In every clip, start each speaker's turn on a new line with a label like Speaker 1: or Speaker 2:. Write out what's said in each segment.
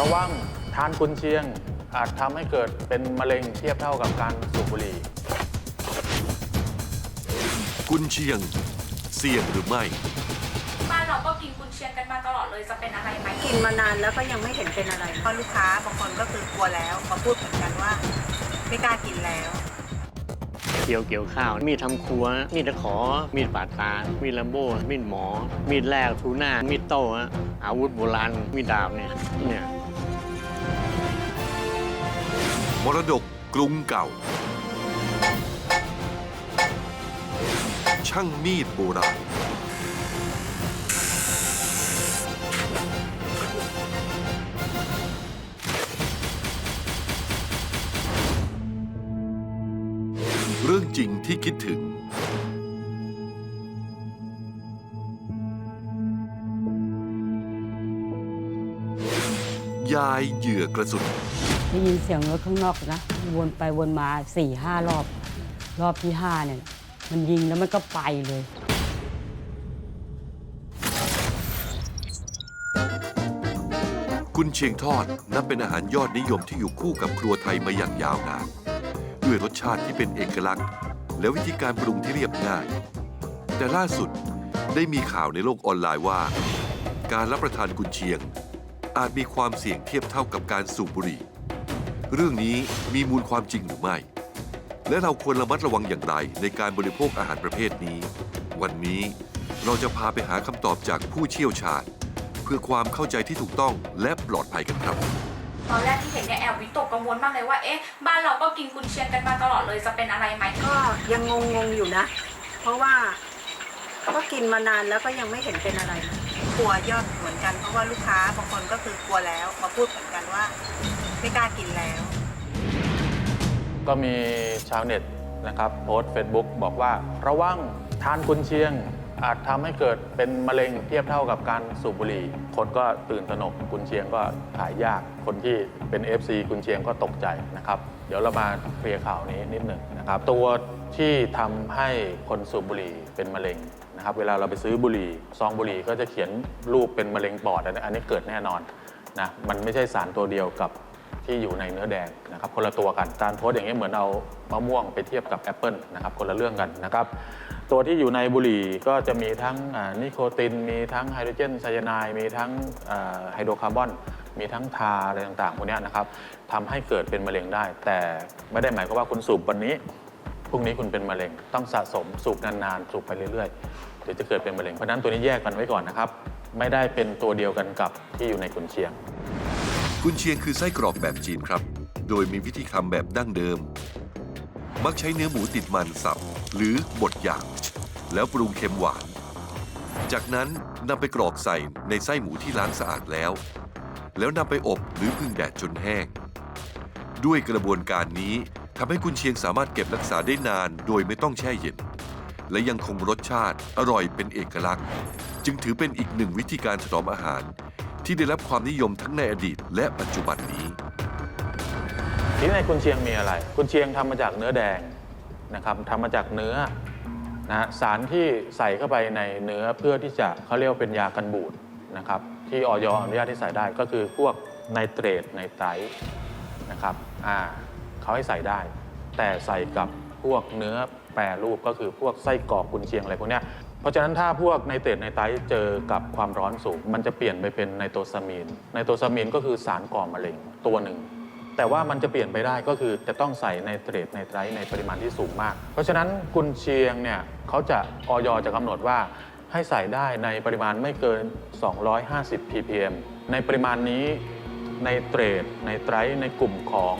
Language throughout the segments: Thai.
Speaker 1: ระวังทานกุนเชียง อาจทำให้เกิดเป็นมะเร็งเทียบเท่ากับการสูบบุหรี่
Speaker 2: กุนเชียง เสี่ยงหรือไม่
Speaker 3: บ้านเราก็กินกุนเชียงกันมาตลอดเลยจะเป็นอะไรไหม
Speaker 4: กินมานานแล้วก็ยังไม่เห็นเป็นอะไรเพราะลูกค้าบางคนก็คือกลัวแล้วมาพูดเหมือนกันว่า ไม่กล้ากินแล้ว
Speaker 5: เกี่ยวเกี่ยวข้าว มีดทำครัว มีดตะขอ มีดปาดตา มีดลัมโบ้มีดหมอ มีดแลกทูน่ามีดโต้อะอาวุธโบราณมีดดาบเนี่ยเนี่ย
Speaker 2: มรดกกรุงเก่า ช่างมีดโบราณเรื่องจริงที่คิดถึง ยายเหยื่อกระสุน
Speaker 6: ได้ยินเสียงรถข้างนอกนะวนไปวนมาสี่ห้ารอบ รอบที่ห้าเนี่ยมันยิงแล้วมันก็ไปเลย
Speaker 2: กุนเชียงทอดนับเป็นอาหารยอดนิยมที่อยู่คู่กับครัวไทยมาอย่างยาวนานด้วยรสชาติที่เป็นเอกลักษณ์ และวิธีการปรุงที่เรียบง่าย แต่ล่าสุดได้มีข่าวในโลกออนไลน์ว่า การรับประทานกุนเชียง อาจมีความเสี่ยงเทียบเท่ากับการสูบบุหรี่ เรื่องนี้มีมูลความจริงหรือไม่ และเราควรระมัดระวังอย่างไรในการบริโภคอาหารประเภทนี้ วันนี้เราจะพาไปหาคำตอบจากผู้เชี่ยวชาญ เพื่อความเข้าใจที่ถูกต้องและปลอดภัยกันครับ
Speaker 3: ตอนแรกที่เห็นเนี่ยแอบวิตกกังวลมากเลยว่าเอ๊ะบ้านเราก็กินกุนเชียงกันมาตลอดเลยจะเป็นอะไรไหม
Speaker 4: ก็ยังงงๆอยู่นะ เพราะว่าก็กินมานานแล้วก็ยังไม่เห็นเป็นอะไรนะ กลัวยอดเหมือนกัน เพราะว่าลูกค้าบางคนก็คือกลัวแล้วมาพูดเหมือนกันว่าไม่กล้ากินแล้ว
Speaker 1: ก็มีชาวเน็ตนะครับโพสต์ Facebook บอกว่าระวังทานกุนเชียง อาจทำให้เกิดเป็นมะเร็งเทียบเท่ากับการสูบบุหรี่ คนก็ตื่นตระหนกกุนเชียงก็ขายยากคนที่เป็น FC กุนเชียงก็ตกใจนะครับ เดี๋ยวเรามาเคลียร์ข่าวนี้นิดหนึ่งนะครับ ตัวที่ทำให้คนสูบบุหรี่เป็นมะเร็ง นะครับเวลาเราไปซื้อบุหรี่ซองบุหรี่ก็จะเขียนรูปเป็นมะเร็งปอดอันนี้อันนี้เกิดแน่นอนนะมันไม่ใช่สารตัวเดียวกับที่อยู่ในเนื้อแดงนะครับคนละตัวกันการโพสต์อย่างนี้เหมือนเอามะม่วงไปเทียบกับแอปเปิลนะครับคนละเรื่องกันนะครับตัวที่อยู่ในบุหรี่ก็จะมีทั้งนิโคติน มีทั้งไฮโดรเจนไซยาไนด์มีทั้งไฮโดรคาร์บอน มีทั้งทาอะไรต่างๆพวกนี้นะครับทำให้เกิดเป็นมะเร็งได้ แต่ไม่ได้หมายความว่าคุณสูบวันนี้พรุ่งนี้คุณเป็นมะเร็งต้องสะสมสูบนานๆ สูบไปเรื่อย ๆ เดี๋ยวจะเกิดเป็นมะเร็งเพราะนั้นตัวนี้แยกกันไว้ก่อนนะครับ ไม่ได้เป็นตัวเดียวกันกับที่อยู่ในกุนเชียง
Speaker 2: กุนเชียงคือไส้กรอกแบบจีนครับ โดยมีวิธีทำแบบดั้งเดิม มักใช้เนื้อหมูติดมันสับ หรือบดหยาบแล้วปรุงเค็มหวาน จากนั้นนำไปกรอกใส่ในไส้หมูที่ล้างสะอาดแล้ว แล้วนำไปอบหรือพึ่งแดดจนแห้ง ด้วยกระบวนการนี้ทำให้กุนเชียงสามารถเก็บรักษาได้นาน โดยไม่ต้องแช่เย็น และยังคงรสชาติอร่อยเป็นเอกลักษณ์ จึงถือเป็นอีกหนึ่งวิธีการถนอมอาหาร ที่ได้รับความนิยมทั้งในอดีตและปัจจุบันนี้
Speaker 1: ที่ในกุนเชียงมีอะไรกุนเชียงทำมาจากเนื้อแดงนะครับทำมาจากเนื้อนะสารที่ใส่เข้าไปในเนื้อเพื่อที่จะเขาเรียกว่าเป็นยากันบูดนะครับ ที่ออยอนุญาตที่ใส่ได้ก็คือพวกไนเตรตไนไตรท์นะครับอ่าเขาให้ใส่ได้ แต่ใส่กับพวกเนื้อ แปรรูปก็คือพวกไส้กรอกกุนเชียงอะไรพวกเนี้ยเพราะฉะนั้นถ้าพวกไนเตรตไนไตรท์เจอกับความร้อนสูง มันจะเปลี่ยนไปเป็นไนโตซามีนไนโตซามีนก็คือสารก่อมะเร็งตัวหนึ่งแต่ว่ามันจะเปลี่ยนไปได้ก็คือจะต้องใส่ในเตรดในไตรท์ในปริมาณที่สูงมาก เพราะฉะนั้นกุนเชียงเนี่ยเขาจะออยจะกำหนดว่าให้ใส่ได้ในปริมาณไม่เกิน 250 ppm ในปริมาณนี้ในเตรดในไตรท์ในกลุ่มของ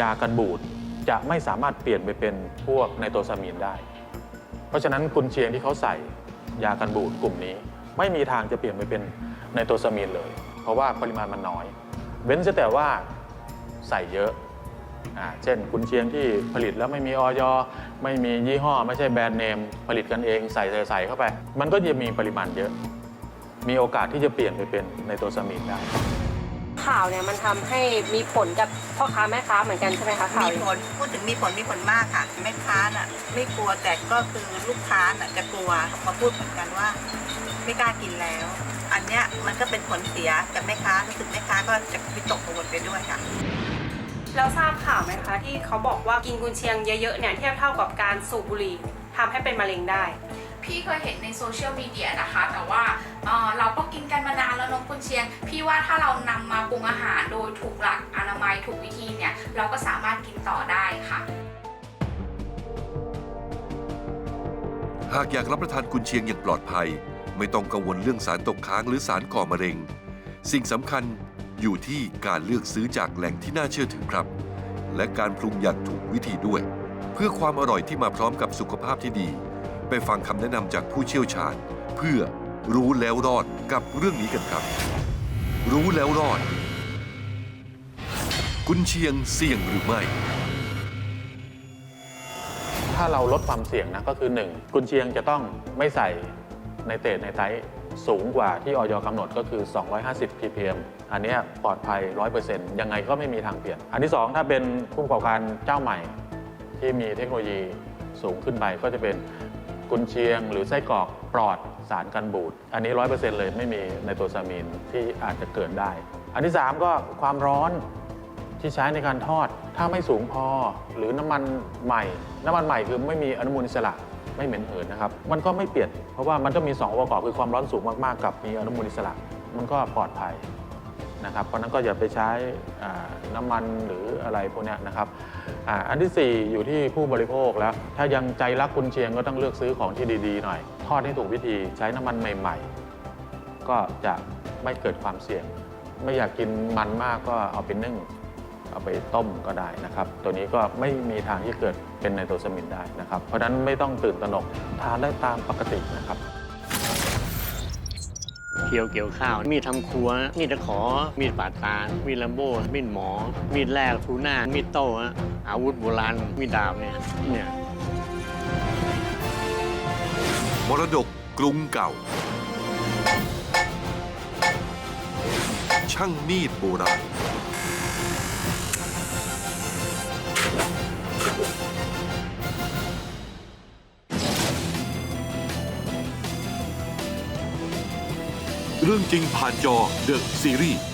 Speaker 1: ยากันบูด จะไม่สามารถเปลี่ยนไปเป็นพวกไนโตซามีนได้ เพราะฉะนั้นกุนเชียงที่เขาใส่ยากันบูดกลุ่มนี้ ไม่มีทางจะเปลี่ยนไปเป็นไนโตซามีนเลย เพราะว่าปริมาณมันน้อย เว้นแต่ว่าใส่เยอะอ่าเช่นกุนเชียงที่ผลิตแล้วไม่มีออยไม่มียี่ห้อ ไม่ใช่แบรนด์เนม ผลิตกันเองใส่ใส่ใส่เข้าไป มันก็จะมีปริมาณเยอะ มีโอกาสที่จะเปลี่ยนไปเป็นในตัวซามีนได้
Speaker 7: ข่าวเนี่ยมันทำให้มีผลกับพ่อค้าแม่ค้าเหมือนกันใช่ไหมคะข่าว
Speaker 4: มีผลพูดถึงมีผลมีผลมากค่ะแม่ค้าน่ะ ไม่กลัวแต่ก็คือลูกค้าน่ะจะกลัวมาพูดเหมือนกันว่า ไม่กล้ากินแล้ว อันเนี้ยมันก็เป็นผลเสียกับแม่ค้ารู้สึกแม่ค้าก็จะวิตกกังวลไปด้วยค่ะ
Speaker 7: แล้วทราบข่าวไหมคะที่เขาบอกว่ากินกุนเชียงเยอะๆเนี่ยเทียบเท่ากับการสูบบุหรี่ทำให้เป็นมะเร็งได้
Speaker 3: พี่เคยเห็นในโซเชียลมีเดียนะคะ แต่ว่าเเราก็กินกันมานานแล้วเนอะคุณเชียง พี่ว่าถ้าเรานำมาปรุงอาหารโดยถูกหลักอนามัยถูกวิธีเนี่ยเราก็สามารถกินต่อได้ค่ะ
Speaker 2: หากอยากรับประทานกุนเชียงอย่างปลอดภัย ไม่ต้องกังวลเรื่องสารตกค้างหรือสารก่อมะเร็ง สิ่งสำคัญอยู่ที่การเลือกซื้อจากแหล่งที่น่าเชื่อถือครับ และการปรุงอย่างถูกวิธีด้วย เพื่อความอร่อยที่มาพร้อมกับสุขภาพที่ดี ไปฟังคำแนะนำจากผู้เชี่ยวชาญ เพื่อรู้แล้วรอดกับเรื่องนี้กันครับ รู้แล้วรอด กุนเชียงเสี่ยงหรือไม่
Speaker 1: ถ้าเราลดความเสี่ยงนะก็คือ 1 กุนเชียงจะต้องไม่ใส่ในเตรดในไตรสูงกว่าที่ออยกำหนดก็คือ 250 ppm อันนี้ปลอดภัย 100%ยังไงก็ไม่มีทางเปลี่ยน อันที่ 2 ถ้าเป็นผู้ประกอบการเจ้าใหม่ที่มีเทคโนโลยีสูงขึ้นไปก็จะเป็น กุนเชียง หรือไส้กรอกปลอดสารกันบูด อันนี้ 100%เลยไม่มีในตัวซามีนที่อาจจะเกิดได้ อันที่ 3 ก็ความร้อนที่ใช้ในการทอด ถ้าไม่สูงพอหรือน้ำมันใหม่ น้ำมันใหม่คือไม่มีอนุมูลอิสระไม่เหม็นเหินนะครับมันก็ไม่เปลี่ยนเพราะว่ามันก็มี2องค์ประกอบคือความร้อนสูงมากๆ กับมีอนุมูลอิสระ มันก็ปลอดภัย นะครับ เพราะนั้นก็อย่าไปใช้น้ำมันหรืออะไรพวกนี้นะครับออันที่ 4 อยู่ที่ผู้บริโภคแล้ว ถ้ายังใจรักกุนเชียงก็ต้องเลือกซื้อของที่ดีๆหน่อย ทอดให้ถูกวิธีใช้น้ำมันใหม่ ๆ ก็จะไม่เกิดความเสี่ยง ไม่อยากกินมันมากก็เอาไปนึ่งเอาไปต้มก็ได้นะครับ ตัวนี้ก็ไม่มีทางที่เกิดเป็นไนโตรซามินได้นะครับ เพราะฉะนั้นไม่ต้องตื่นตระหนกทานได้ตามปกตินะครับ
Speaker 5: เกี่ยวเกี่ยวข้าว มีดทำครัว มีดตะขอ มีดปาดตา มีดลัมโบ้ มีดหมอ มีดแลกทูน่า มีดโต้อาวุธโบราณ มีดดาบเนี่ย เนี่ย
Speaker 2: มรดกกรุงเก่า ช่างมีดโบราณ รื่องจริงผ่านจอเดอะซีรีส์